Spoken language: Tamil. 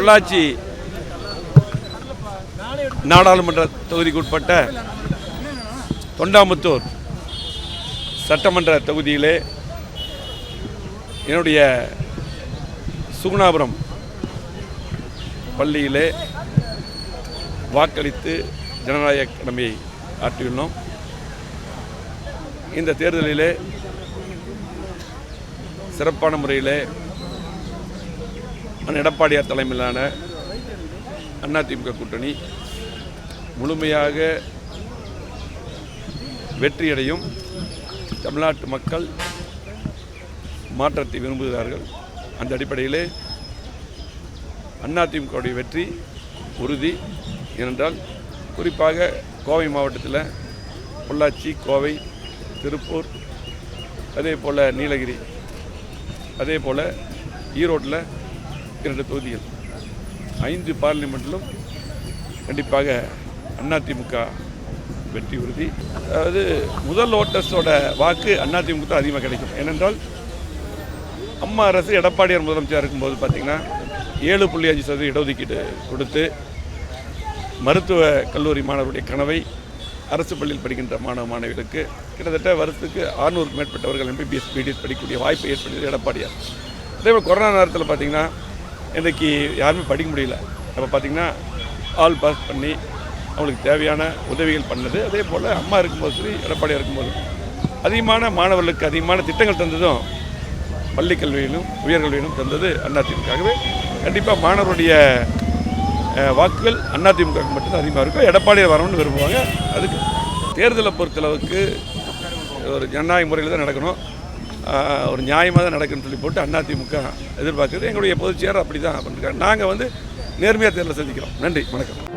பொள்ளாச்சி நாடாளுமன்ற தொகுதிக்குட்பட்ட தொண்டாமுத்தூர் சட்டமன்ற தொகுதியிலே என்னுடைய சுகுணாபுரம் பள்ளியிலே வாக்களித்து ஜனநாயக கடமையை ஆற்றியுள்ளோம். இந்த தேர்தலிலே சிறப்பான முறையிலே அண்ணன் எடப்பாடியார் தலைமையிலான அதிமுக கூட்டணி முழுமையாக வெற்றியடையும். தமிழ்நாட்டு மக்கள் மாற்றத்தை விரும்புகிறார்கள். அந்த அடிப்படையிலே அதிமுகவுடைய வெற்றி உறுதி. ஏனென்றால் குறிப்பாக கோவை மாவட்டத்தில் பொள்ளாச்சி கோவை திருப்பூர் அதே போல் நீலகிரி அதே போல் ஈரோட்டில் இரண்டு தொகுதிகள் ஐந்து பார்லிமெண்ட்டிலும் கண்டிப்பாக அதிமுக வெற்றி உறுதி. அதாவது முதல் ஓட்டர்ஸோட வாக்கு அதிமுக தான் அதிகமாக கிடைக்கும். ஏனென்றால் அம்மா அரசு எடப்பாடியார் முதலமைச்சர் இருக்கும்போது பார்த்திங்கன்னா ஏழு புள்ளி அஞ்சு சதவீத இடஒதுக்கீடு கொடுத்து மருத்துவ கல்லூரி மாணவருடைய கனவை அரசு பள்ளியில் படிக்கின்ற மாணவ மாணவிகளுக்கு கிட்டத்தட்ட வருஷத்துக்கு ஆறுநூறுக்கு மேற்பட்டவர்கள் எம்பிபிஎஸ் பிடிஎஸ் படிக்கக்கூடிய வாய்ப்பை ஏற்படுத்தியது எடப்பாடியார். அதேபோல் கொரோனா நேரத்தில் பார்த்திங்கன்னா இன்றைக்கி யாருமே படிக்க முடியல. அப்போ பார்த்திங்கன்னா ஆல் பாஸ் பண்ணி அவங்களுக்கு தேவையான உதவிகள் பண்ணது. அதே போல் அம்மா இருக்கும்போது சரி எடப்பாடியாக இருக்கும்போது. அதிகமான மாணவர்களுக்கு அதிகமான திட்டங்கள் தந்ததும் பள்ளி கல்வியிலும் உயர்கல்வியிலும் தந்தது அதிமுகவே கண்டிப்பாக மாணவருடைய வாக்குகள் அதிமுக மட்டும்தான் அதிகமாக இருக்கும். எடப்பாடியார் வரணும்னு விரும்புவாங்க. அதுக்கு தேர்தலை பொறுத்தளவுக்கு ஒரு ஜனநாயக முறையில் தான் நடக்கணும். ஒரு நியாயமாக தான் நடக்குன்னு சொல்லி போட்டு அதிமுக எதிர்பார்க்குறது எங்களுடைய பொதுச்செயலர் அப்படி தான் பண்ணிருக்காங்க நாங்கள் வந்து நேர்மையாக தேர்தலை சந்திக்கிறோம். நன்றி. வணக்கம்.